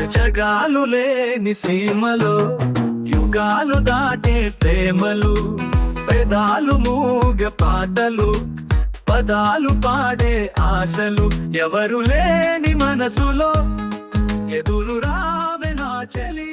జగాలు లేని సీమలో యుగాలు దాటే ప్రేమలు పెదాలు మూగ పాటలు పదాలు పాడే ఆశలు ఎవరు లేని మనసులో ఎదురు రావే నా చెలి.